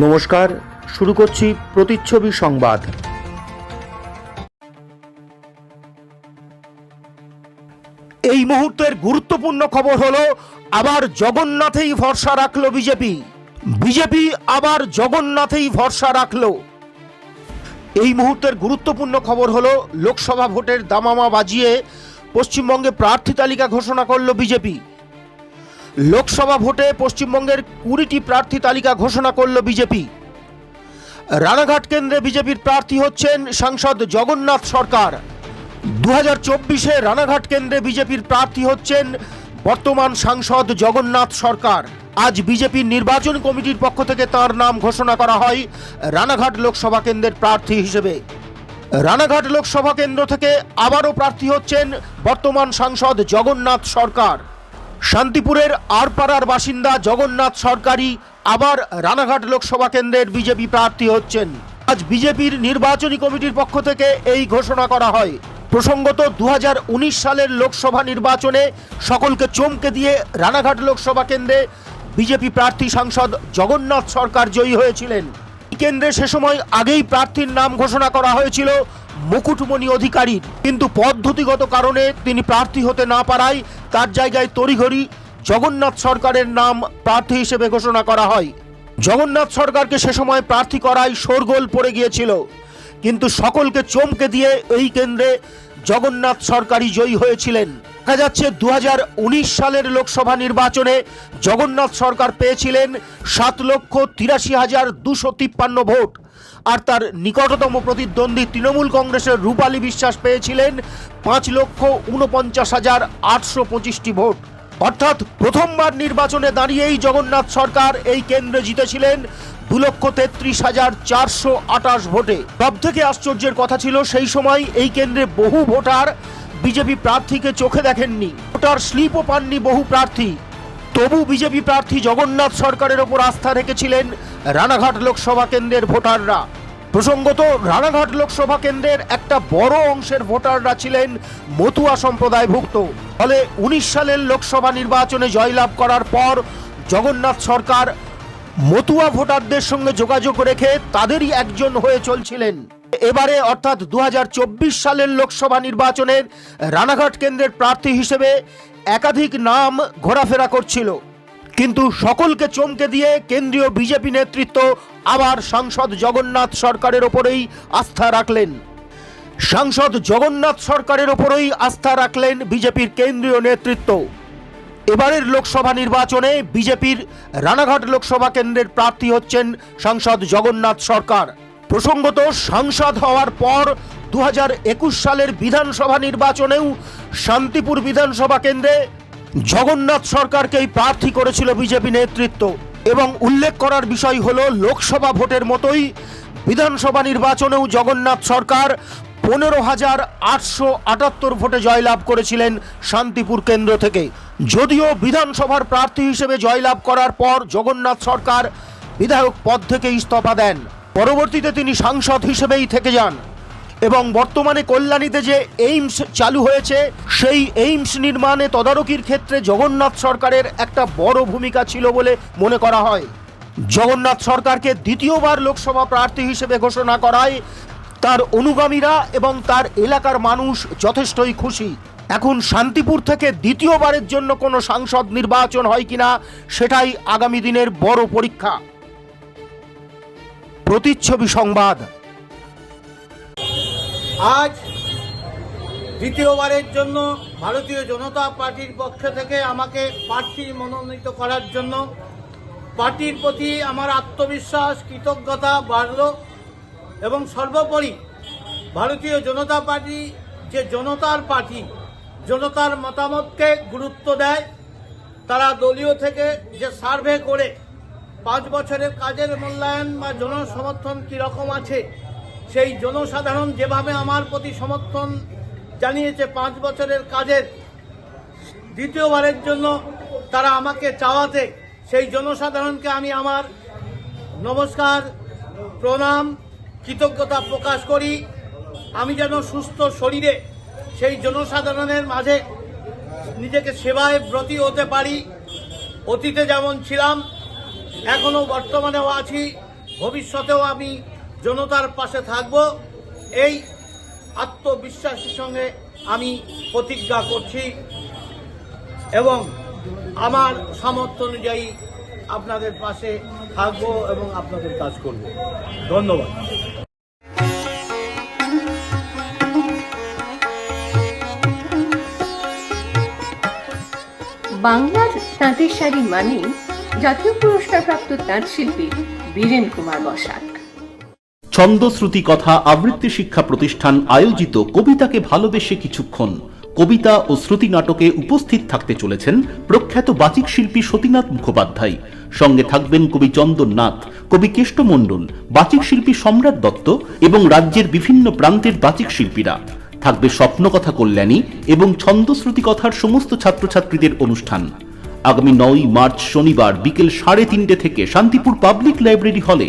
নমস্কার, শুরু করছি প্রতিচ্ছবি সংবাদ। এই মুহূর্তের গুরুত্বপূর্ণ খবর হলো, আবার জগন্নাথেই ভরসা রাখল বিজেপি। বিজেপি আবার জগন্নাথেই ভরসা রাখল। এই মুহূর্তের গুরুত্বপূর্ণ খবর হলো, লোকসভা ভোটের দামামা বাজিয়ে পশ্চিমবঙ্গে প্রার্থী তালিকা ঘোষণা করল বিজেপি। লোকসভা ভোটে পশ্চিমবঙ্গের কুড়িটি প্রার্থী তালিকা ঘোষণা করল বিজেপি। রানাঘাট কেন্দ্রে বিজেপির প্রার্থী হচ্ছেন সাংসদ জগন্নাথ সরকার। দু হাজার চব্বিশে রানাঘাট কেন্দ্রে বিজেপির প্রার্থী হচ্ছেন বর্তমান সাংসদ জগন্নাথ সরকার। আজ বিজেপির নির্বাচন কমিটির পক্ষ থেকে তার নাম ঘোষণা করা হয় রানাঘাট লোকসভা কেন্দ্রের প্রার্থী হিসেবে। রানাঘাট লোকসভা কেন্দ্র থেকে আবারও প্রার্থী হচ্ছেন বর্তমান সাংসদ জগন্নাথ সরকার। শান্তিপুরের আরপাড়ার বাসিন্দা জগন্নাথ সরকারি আবার রানাঘাট লোকসভা কেন্দ্রের বিজেপি প্রার্থী হচ্ছেন। আজ বিজেপির নির্বাচনী কমিটির পক্ষ থেকে এই ঘোষণা করা হয়। প্রসঙ্গত দু হাজার উনিশ সালের লোকসভা নির্বাচনে সকলকে চমকে দিয়ে রানাঘাট লোকসভা কেন্দ্রে বিজেপি প্রার্থী সাংসদ জগন্নাথ সরকার জয়ী হয়েছিলেন। কেন্দ্রে সে সময় আগেই প্রার্থীর নাম ঘোষণা করা হয়েছিল। মুকুটমণি অধিকারীর। কিন্তু পদ্ধতিগত কারণে তিনি প্রার্থী হতে না পারায় তার জায়গায় তড়িঘড়ি জগন্নাথ সরকারের নাম প্রার্থী হিসেবে ঘোষণা করা হয়। জগন্নাথ সরকারকে সে সময় প্রার্থী করায় শোরগোল পড়ে গিয়েছিল। কিন্তু সকলকে চমকে দিয়ে এই কেন্দ্রে জগন্নাথ সরকারই জয়ী হয়েছিলেন। দেখা যাচ্ছে দু হাজার উনিশ সালের লোকসভা নির্বাচনে জগন্নাথ সরকার পেয়েছিলেন সাত লক্ষ তিরাশি হাজার দুশো তিপ্পান্ন ভোট। আর তার নিকটতম প্রতিদ্বন্দ্বী তৃণমূল কংগ্রেসের রূপালী বিশ্বাস পেয়েছিলেন পাঁচ লক্ষ উনপঞ্চাশ হাজার আটশো পঁচিশটি ভোট। অর্থাৎ প্রথমবার নির্বাচনে দাঁড়িয়েই জগন্নাথ সরকার এই কেন্দ্রে জিতেছিলেন দু লক্ষ তেত্রিশ হাজার চারশো আটাশ ভোটে। সব থেকে আশ্চর্যের কথা ছিল সেই সময় এই কেন্দ্রে বহু ভোটার বিজেপি প্রার্থীকে চোখে দেখেননি। ভোটার স্লিপও পাননি বহু প্রার্থী। তবু বিজেপি প্রার্থী জগন্নাথ সরকারের ওপর আস্থা রেখেছিলেন রানাঘাট লোকসভা কেন্দ্রের ভোটাররা। প্রসঙ্গত, রানাঘাট লোকসভা কেন্দ্রের একটা বড় অংশের ভোটাররা ছিলেন মতুয়া সম্প্রদায়ভুক্ত। ফলে উনিশ সালের লোকসভা নির্বাচনে জয়লাভ করার পর জগন্নাথ সরকার মতুয়া ভোটারদের সঙ্গে যোগাযোগ রেখে তাদেরই একজন হয়ে চলছিলেন। এবারে অর্থাৎ দু হাজার চব্বিশ সালের লোকসভা নির্বাচনের রানাঘাট কেন্দ্রের প্রার্থী হিসেবে একাধিক নাম ঘোরাফেরা করছিল। কিন্তু সকলকে চমকে দিয়ে কেন্দ্রীয় বিজেপি নেতৃত্ব আবার সাংসদ জগন্নাথ সরকারের ওপরেই আস্থা রাখলেন। সাংসদ জগন্নাথ সরকারের ওপরেই আস্থা রাখলেন বিজেপির কেন্দ্রীয় নেতৃত্ব। এবারের লোকসভা নির্বাচনে বিজেপির রানাঘাট লোকসভা কেন্দ্রের প্রার্থী হচ্ছেন সাংসদ জগন্নাথ সরকার। প্রসঙ্গত সাংসদ হওয়ার পর দু হাজার একুশ সালের বিধানসভা নির্বাচনেও শান্তিপুর বিধানসভা কেন্দ্রে জগন্নাথ সরকারকেই প্রার্থী করেছিল বিজেপি নেতৃত্ব। এবং উল্লেখ করার বিষয় হল, লোকসভা ভোটের মতোই বিধানসভা নির্বাচনেও জগন্নাথ সরকার পনেরো হাজার আটশো আটাত্তর ভোটে জয়লাভ করেছিলেন শান্তিপুর কেন্দ্র থেকে। যদিও বিধানসভার প্রার্থী হিসেবে জয়লাভ করার পর জগন্নাথ সরকার বিধায়ক পদ থেকে ইস্তফা দেন। পরবর্তীতে তিনি সাংসদ হিসেবেই থেকে যান। এবং বর্তমানে কল্যাণীতে যে এইমস চালু হয়েছে, সেই এইমস নির্মাণে তদারকির ক্ষেত্রে জগন্নাথ সরকারের একটা বড় ভূমিকা ছিল বলে মনে করা হয়। জগন্নাথ সরকারকে দ্বিতীয়বার লোকসভা প্রার্থী হিসেবে ঘোষণা করায়, তার অনুগামীরা এবং তার এলাকার মানুষ যথেষ্টই খুশি। এখন শান্তিপুর থেকে দ্বিতীয়বারের জন্য কোনো সাংসদ নির্বাচন হয় কিনা, সেটাই আগামী দিনের বড় পরীক্ষা। প্রতিচ্ছবি সংবাদ। আজ দ্বিতীয়বারের জন্য ভারতীয় জনতা পার্টির পক্ষ থেকে আমাকে প্রার্থী মনোনীত করার জন্য পার্টির প্রতি আমার আত্মবিশ্বাস, কৃতজ্ঞতা বাড়ল এবং সর্বোপরি ভারতীয় জনতা পার্টি যে জনতার পার্টি, জনতার মতামতকে গুরুত্ব দেয়, তারা দলীয় থেকে যে সার্ভে করে পাঁচ বছরের কাজের মূল্যায়ন বা জনসমর্থন কীরকম আছে সেই জনসাধারণ যেভাবে আমার প্রতি সমর্থন জানিয়েছে পাঁচ বছরের কাজের দ্বিতীয়বারের জন্য তারা আমাকে চাওয়াতে, সেই জনসাধারণকে আমি আমার নমস্কার, প্রণাম, কৃতজ্ঞতা প্রকাশ করি। আমি যেন সুস্থ শরীরে সেই জনসাধারণের মাঝে নিজেকে সেবায় ব্রতী হতে পারি। অতীতে যেমন ছিলাম এখনও বর্তমানেও আছি। ভবিষ্যতেও আমি জনতার পাশে থাকব। এই আত্মবিশ্বাসের সঙ্গে আমি প্রতিজ্ঞা করছি এবং আমার সামর্থ্য অনুযায়ী আপনাদের পাশে থাকব এবং আপনাদের কাজ করব। ধন্যবাদ। বাংলার তাঁতের শাড়ি মানেই জাতীয় পুরস্কারপ্রাপ্ত তাঁত শিল্পী বীরেন কুমার বসাক। ছন্দশ্রুতি কথা আবৃত্তি শিক্ষা প্রতিষ্ঠান আয়োজিত কবিতাকে ভালোবেসে কিছুক্ষণ। কবিতা ও শ্রুতি নাটকে উপস্থিত থাকতে চলেছেন প্রখ্যাত বাচিক শিল্পী সতীনাথ মুখোপাধ্যায়। সঙ্গে থাকবেন কবি চন্দননাথ কবি কেষ্টমণ্ডল বাচিক শিল্পী সম্রাট দত্ত এবং রাজ্যের বিভিন্ন প্রান্তের বাচিক শিল্পীরা। থাকবে স্বপ্নকথা কল্যাণী এবং ছন্দশ্রুতি কথার সমস্ত ছাত্রছাত্রীদের অনুষ্ঠান। আগামী নয় মার্চ শনিবার বিকেল সাড়ে তিনটে থেকে শান্তিপুর পাবলিক লাইব্রেরি হলে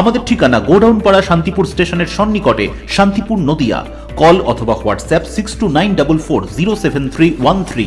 আমাদের ঠিকানা গোডাউন পাড়া শান্তিপুর স্টেশনের সন্নিকটে শান্তিপুর নদিয়া। কল অথবা WhatsApp six two nine double four zero seven three one three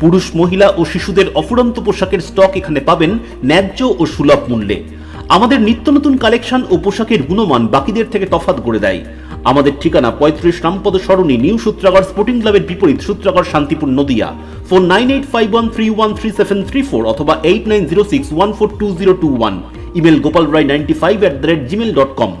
পুরুষ, মহিলা ও শিশুদের অফুরন্ত পোশাকের স্টক এখানে পাবেন ন্যায্য ও সুলভ মূল্যে। আমাদের নিত্য নতুন কালেকশন ও পোশাকের গুণমান বাকিদের থেকে তফাৎ করে দেয়। আমাদের ঠিকানা পঁয়ত্রিশ রামপদ সরণি, নিউ সূত্রাগড় স্পোর্টিং ক্লাবের বিপরীত Sutragarh, Shantipur, Nadia. Phone nine eight five one three one three seven three four অথবা eight nine zero six one four two zero two one. Email Gopal Roy ninety five at the rate Gmail dot com